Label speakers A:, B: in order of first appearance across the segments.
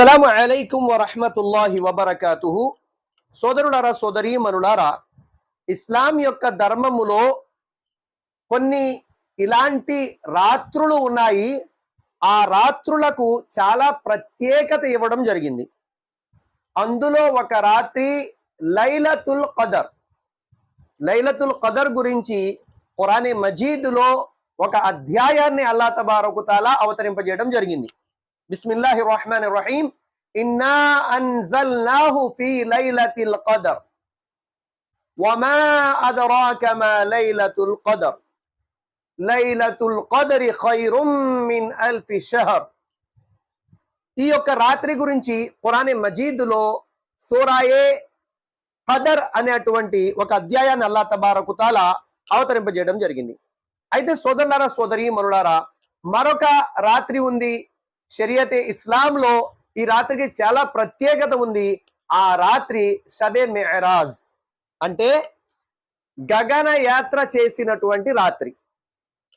A: అస్సలం అలైకుం వరహమతుల్లాహి వబర్కాతుహు. సోదరులారా సోదరీమణులారా ఇస్లాం యొక్క ధర్మములో కొన్ని ఇలాంటి రాత్రులు ఉన్నాయి. ఆ రాత్రులకు చాలా ప్రత్యేకత ఇవ్వడం జరిగింది. అందులో ఒక రాత్రి లైలతుల్ కదర్ లైలతుల్ కదర్ గురించి ఖురానే మజీదులో ఒక అధ్యాయాన్ని అల్లా తబారకుతాలా అవతరింపజేయడం జరిగింది. బిస్మిల్లాహిర్ రహమాన్ రహీం ఇన్నా అన్జల్నాహు ఫీ లైలతిల్ ఖదర్ వమా అదరాక మా లైలతుల్ ఖదర్ లైలతుల్ ఖదరి ఖైరుం మిన్ అల్ఫి షహర్. ఈ యొక్క రాత్రి గురించి ఖురాన్ మజీద్లో సూరాయే ఖదర్ అనేటువంటి ఒక అధ్యాయాన్ని అల్లా తబారకుతాల అవతరింపజేయడం జరిగింది. అయితే సోదరులారా సోదరి మనులారా మరొక రాత్రి ఉంది. షరియతే ఇస్లాంలో ఈ రాత్రికి చాలా ప్రత్యేకత ఉంది. ఆ రాత్రి షబే మెహరాజ్ అంటే గగన యాత్ర చేసినటువంటి రాత్రి.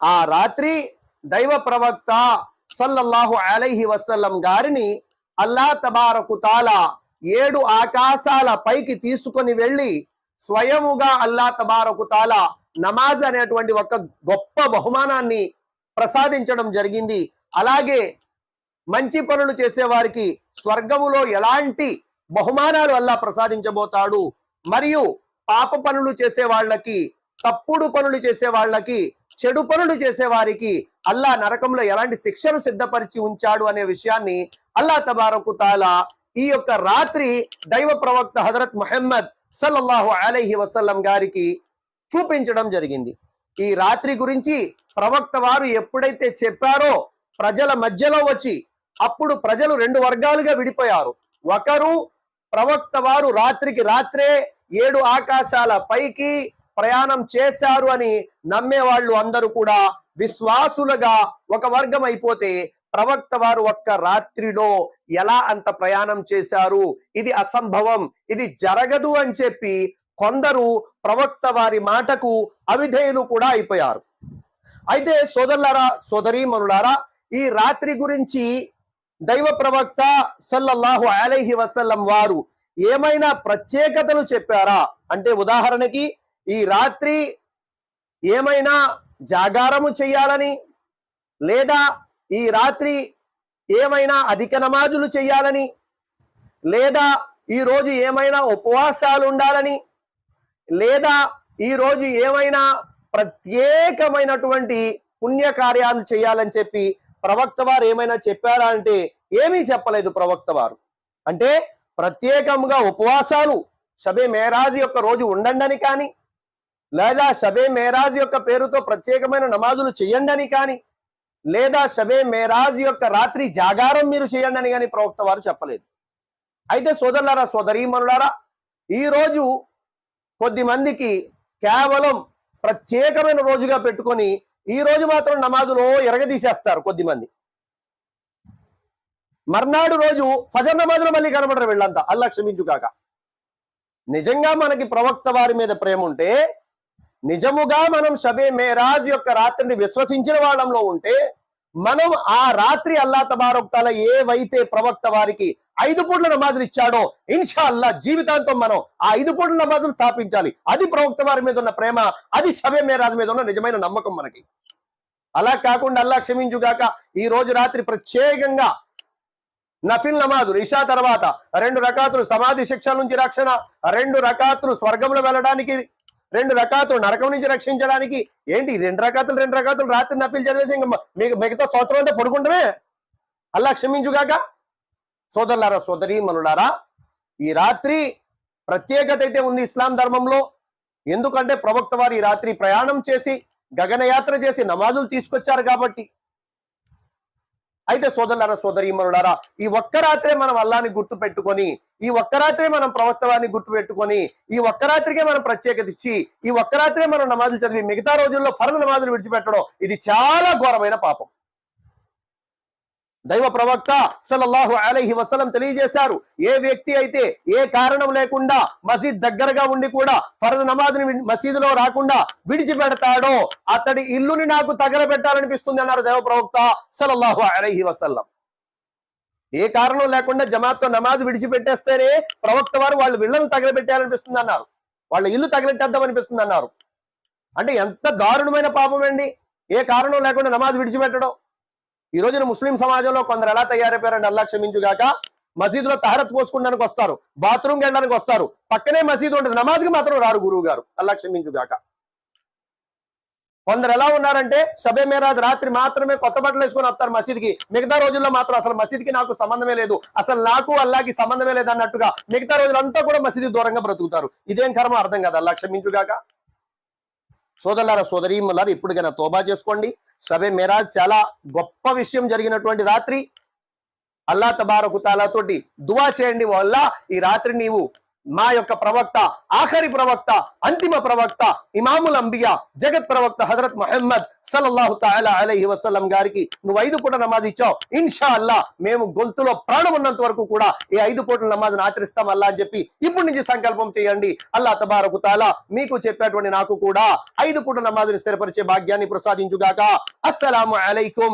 A: ఆ రాత్రి దైవ ప్రవక్త సల్లల్లాహు అలైహి వసల్లం గారిని అల్లా తబారకుతాలా ఏడు ఆకాశాల పైకి తీసుకొని వెళ్ళి స్వయముగా అల్లా తబారకుతాలా నమాజ్ అనేటువంటి ఒక గొప్ప బహుమానాన్ని ప్రసాదించడం జరిగింది. అలాగే మంచి పనులు చేసేవారికి స్వర్గములో ఎలాంటి బహుమానాలు అల్లా ప్రసాదించబోతాడు? మరియు పాప పనులు చేసే వాళ్ళకి తప్పుడు పనులు చేసే వాళ్ళకి చెడు పనులు చేసే వారికి అల్లా నరకంలో ఎలాంటి శిక్షను సిద్ధపరిచి ఉంచాడు అనే విషయాన్ని అల్లా తబారకు తాలా ఈ యొక్క రాత్రి దైవ ప్రవక్త హజరత్ మహమ్మద్ సల్లల్లాహు అలైహి వసల్లం గారికి చూపించడం జరిగింది. ఈ రాత్రి గురించి ప్రవక్త వారు ఎప్పుడైతే చెప్పారో ప్రజల మధ్యలో వచ్చి అప్పుడు ప్రజలు రెండు వర్గాలుగా విడిపోయారు. ఒకరు ప్రవక్త వారు రాత్రికి రాత్రే ఏడు ఆకాశాల పైకి ప్రయాణం చేశారు అని నమ్మే వాళ్ళు అందరూ కూడా విశ్వాసులుగా ఒక వర్గం అయిపోతే ప్రవక్త వారు ఒక్క రాత్రిలో ఎలా అంత ప్రయాణం చేశారు? ఇది అసంభవం ఇది జరగదు అని చెప్పి కొందరు ప్రవక్త వారి మాటకు అవిధేయులు కూడా అయిపోయారు. అయితే సోదరులారా సోదరీమనులారా ఈ రాత్రి గురించి దైవ ప్రవక్త సల్లల్లాహు అలైహి వసల్లం వారు ఏమైనా ప్రత్యేకతలు చెప్పారా? అంటే ఉదాహరణకి ఈ రాత్రి ఏమైనా జాగారము చేయాలని లేదా ఈ రాత్రి ఏమైనా అధిక నమాజులు చేయాలని లేదా ఈ రోజు ఏమైనా ఉపవాసాలు ఉండాలని లేదా ఈ రోజు ఏమైనా ప్రత్యేకమైనటువంటి పుణ్యకార్యాలు చేయాలని చెప్పి ప్రవక్త వారు ఏమైనా చెప్పారా అంటే ఏమీ చెప్పలేదు ప్రవక్త వారు. అంటే ప్రత్యేకంగా ఉపవాసాలు షబే మేరాజ్ యొక్క రోజు ఉండండి కానీ లేదా షబే మేరాజ్ యొక్క పేరుతో ప్రత్యేకమైన నమాజులు చేయండి కానీ లేదా షబే మేరాజ్ యొక్క రాత్రి జాగారం మీరు చేయండి అని కానీ ప్రవక్త వారు చెప్పలేదు. అయితే సోదరులారా సోదరీమనులారా ఈ రోజు కొద్ది మందికి కేవలం ప్రత్యేకమైన రోజుగా పెట్టుకొని ఈ రోజు మాత్రం నమాజులో ఎరగదీసేస్తారు కొద్ది మంది మర్నాడు రోజు ఫజర్ నమాజులో మళ్ళీ కనబడరు వీళ్ళంతా అల్లా క్షమించుగాక. నిజంగా మనకి ప్రవక్త వారి మీద ప్రేమ ఉంటే నిజముగా మనం షబే మేరాజ్ యొక్క రాత్రిని విశ్వసించిన వాళ్ళంలో ఉంటే మనం ఆ రాత్రి అల్లా తబారొక్తాల ఏవైతే ప్రవక్త వారికి ఐదు పూట్ల నమాజులు ఇచ్చాడో ఇన్షాల్లా జీవితాంతం మనం ఆ ఐదు పూట్ల నమాజులు స్థాపించాలి. అది ప్రవక్త వారి మీద ఉన్న ప్రేమ అది షబే మేరాజ్ మీద ఉన్న నిజమైన నమ్మకం మనకి. అలా కాకుండా అల్లా క్షమించుగాక ఈ రోజు రాత్రి ప్రత్యేకంగా నఫిల్ నమాజులు ఇషా తర్వాత రెండు రకాతులు సమాధి శిక్ష నుంచి రక్షణ రెండు రకాతులు స్వర్గంలో వెళ్ళడానికి రెండు రకాతులు నరకం నుంచి రక్షించడానికి. ఏంటి? రెండు రకాతులు రెండు రకాతులు రాత్రి నఫిల్ చదివేసి ఇంకా మీకు మిగతా సంవత్సరం అంతా పడుకుంటమే? అల్లా క్షమించుగాక? సోదరులారా సోదరి మనులారా ఈ రాత్రి ప్రత్యేకత అయితే ఉంది ఇస్లాం ధర్మంలో. ఎందుకంటే ప్రవక్త వారు ఈ రాత్రి ప్రయాణం చేసి గగనయాత్ర చేసి నమాజులు తీసుకొచ్చారు కాబట్టి. అయితే సోదరులారా సోదరీమనులారా ఈ ఒక్క రాత్రే మనం అల్లాని గుర్తు పెట్టుకొని ఈ ఒక్క రాత్రే మనం ప్రవక్తవాన్ని గుర్తు పెట్టుకొని ఈ ఒక్క రాత్రికే మనం ప్రత్యేకత ఇచ్చి ఈ ఒక్క రాత్రే మనం నమాజులు చదివి మిగతా రోజుల్లో ఫరద నమాజులు విడిచిపెట్టడం ఇది చాలా ఘోరమైన పాపం. దైవ ప్రవక్త సలల్లాహు అలహి వసలం తెలియజేశారు. ఏ వ్యక్తి అయితే ఏ కారణం లేకుండా మసీద్ దగ్గరగా ఉండి కూడా ఫరద్ నమాజ్ని మసీదులో రాకుండా విడిచిపెడతాడో అతడి ఇల్లుని నాకు తగలబెట్టాలనిపిస్తుంది అన్నారు దైవ ప్రవక్త సలల్లాహు అలహి వసల్లం. ఏ కారణం లేకుండా జమాత్తో నమాజ్ విడిచిపెట్టేస్తేనే ప్రవక్త వారు వాళ్ళు వీళ్ళను తగలబెట్టాలనిపిస్తుంది అన్నారు. వాళ్ళ ఇల్లు తగలెట్టేద్దాం అనిపిస్తుంది అన్నారు. అంటే ఎంత దారుణమైన పాపం అండి. ఏ కారణం లేకుండా నమాజ్ విడిచిపెట్టడం. ఈ రోజున ముస్లిం సమాజంలో కొందరు ఎలా తయారైపోయారండి అల్లా క్షమించుగాక మసీదులో తహరత్ పోసుకోవడానికి వస్తారు బాత్రూమ్కి వెళ్ళడానికి వస్తారు. పక్కనే మసీదు ఉంటుంది నమాజ్కి మాత్రం రారు గురువు గారు అల్లా క్షమించుగాక. కొందరు ఎలా ఉన్నారంటే సభే మేరాజ్ రాత్రి మాత్రమే కొత్త బట్టలు వేసుకొని వస్తారు మసీద్కి. మిగతా రోజుల్లో మాత్రం అసలు మసీద్కి నాకు సంబంధమే లేదు అసలు నాకు అల్లాకి సంబంధమే లేదు అన్నట్టుగా మిగతా రోజులంతా కూడా మసీదు దూరంగా బ్రతుకుతారు. ఇదేం కర్మ? అర్థం కాదు? అల్లా క్షమించుగాక. సోదరులారా సోదరీములారా ఇప్పటికైనా తోబా చేసుకోండి. సబే మేరాజ్ చాలా గొప్ప విషయం జరిగినటువంటి రాత్రి. అల్లా తబారకు తోటి దువా చేయండి వల్ల ఈ రాత్రి నీవు మా యొక్క ప్రవక్త ఆఖరి ప్రవక్త అంతిమ ప్రవక్త ఇమాముల్ అంబియా జగత్ ప్రవక్త హజరత్ మొహమ్మద్ సల్లల్లాహు తాలా అలహి వసలం గారికి నువ్వు ఐదు పూట నమాజ్ ఇచ్చావు. ఇన్షా అల్లా మేము గొంతులో ప్రాణం ఉన్నంత వరకు కూడా ఈ ఐదు పూటల నమాజ్ను ఆచరిస్తాం అల్లా అని చెప్పి ఇప్పటి నుంచి సంకల్పం చేయండి. అల్లా తబారకు తాలా మీకు చెప్పేటువంటి నాకు కూడా ఐదు పూట నమాజ్ని స్థిరపరిచే భాగ్యాన్ని ప్రసాదించుగాక. అస్సలాము అలైకుం.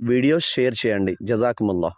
B: వీడియోస్ షేర్ చేయండి. జజాకుముల్లా.